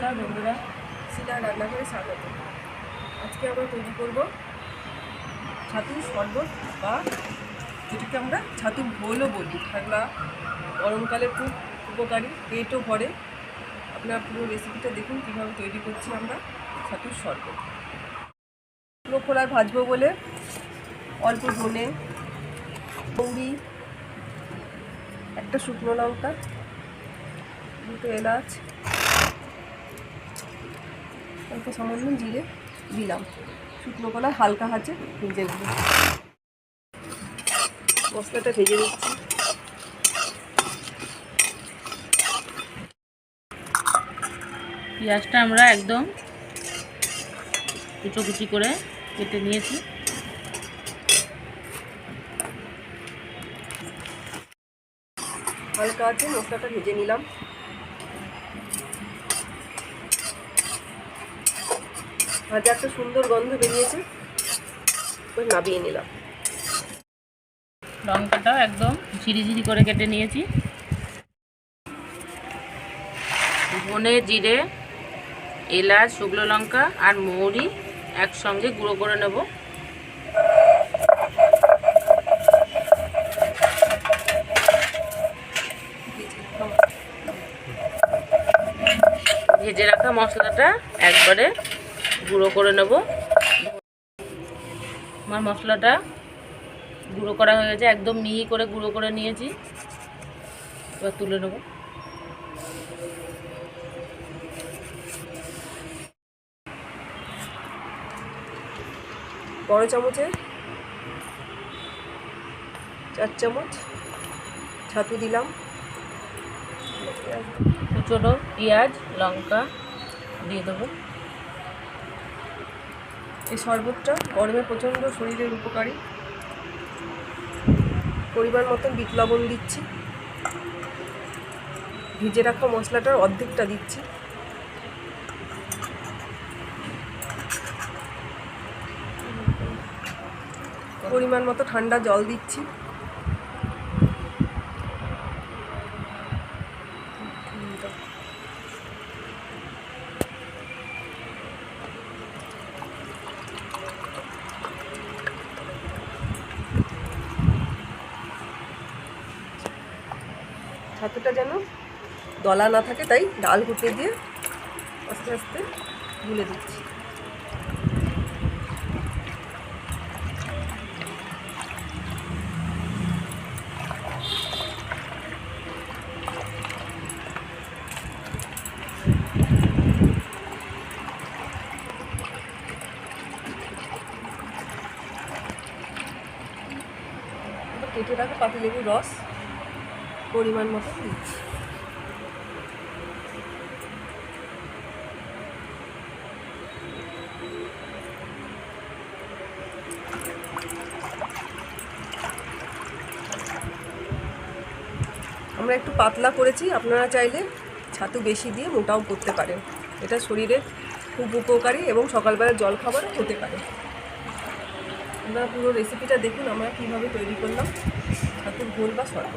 নমস্কার বন্ধুরা শিলা রান্নাঘরে স্বাগত। আজকে আমরা তৈরি করব ছাতুর শরবত বা যেটাকে আমরা ছাতুর ঘোলও বলি। ঠান্ডা গরমকালে খুব উপকারী, পেটও ভরে। আপনারা পুরো রেসিপিটা দেখুন, কীভাবে তৈরি করছি আমরা ছাতুর শরবত। শুকনো খোলায় ভাজবো বলে অল্প ধনে মৌরি একটা শুকনো লঙ্কা, দুটো এলাচ অল্প সামান্য জিরে দিলাম। শুকনো কলা হালকা হাঁচে ভেজে নেব। মশলাটা ভেজে নিচ্ছি। পেঁয়াজটা আমরা একদম কুচো কুচি করে কেটে নিয়েছি। হালকা আছে মশলাটা ভেজে নিলাম। ভাজা একটা সুন্দর গন্ধ বেরিয়েছে। ওই নাবিয়ে নিলাম। লঙ্কাটাও একদম ঝিরি ঝিরি করে কেটে নিয়েছি। ধনে, জিরে, এলাচ, শুকনো লঙ্কা আর মৌরি একসঙ্গে গুঁড়ো করে নেব। ভেজে রাখা মশলাটা একবারে গুঁড়ো করে নেব। আমার মশলাটা গুঁড়ো করা হয়ে গেছে, একদম মিহি করে গুঁড়ো করে নিয়েছি। এবার তুলে নেব। বড় চামচে চার চামচ ছাতু দিলাম। কুচোনো, পেঁয়াজ, লঙ্কা দিয়ে দেবো। এই শরবতটা গরমে প্রচণ্ড শরীরের উপকারী। পরিমাণ মতন বিট লবণ দিচ্ছি। ভিজে রাখা মশলাটার অর্ধেকটা দিচ্ছি। পরিমাণ মতো ঠান্ডা জল দিচ্ছি। ছাতুটা যেন দলা না থাকে, তাই ডাল ঘুটে দিয়ে আস্তে আস্তে গুলে দিচ্ছি। কেটে রাখা পাতিলেবুর রস। পরিমাণ মতো দিচ্ছি। আমরা একটু পাতলা করেছি, আপনারা চাইলে ছাতু বেশি দিয়ে মোটাও করতে পারেন। এটা শরীরে খুব উপকারী এবং সকালবেলা জল খাবারও হতে পারে। আপনারা পুরো রেসিপিটা দেখুন, আমরা কীভাবে তৈরি করলাম, ছাতুর ঘোল বা ওরা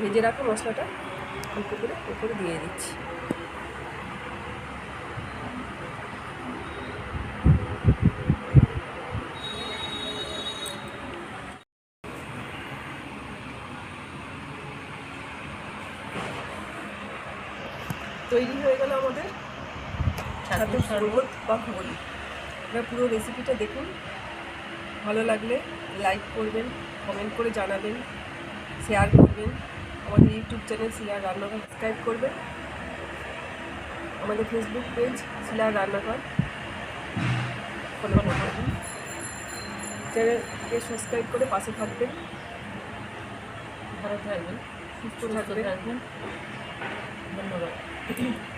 ভেজে রাখো মশলাটা অল্প করে উপরে দিয়ে দিচ্ছি। তৈরি হয়ে গেল আমাদের ছাতুর শরবত বা ঘোল আপনারা পুরো রেসিপিটা দেখুন। ভালো লাগলে লাইক করবেন কমেন্ট করে জানাবেন শেয়ার করবেন। আমাদের ইউটিউব চ্যানেল শিলার রান্নাঘর সাবস্ক্রাইব করবেন। আমাদের ফেসবুক পেজ শিলার রান্নাঘর। ফলো করবেন। চ্যানেলকে সাবস্ক্রাইব করে পাশে থাকবেন। ভালো থাকবেন সুস্থ থাকবেন। ধন্যবাদ। Thank you.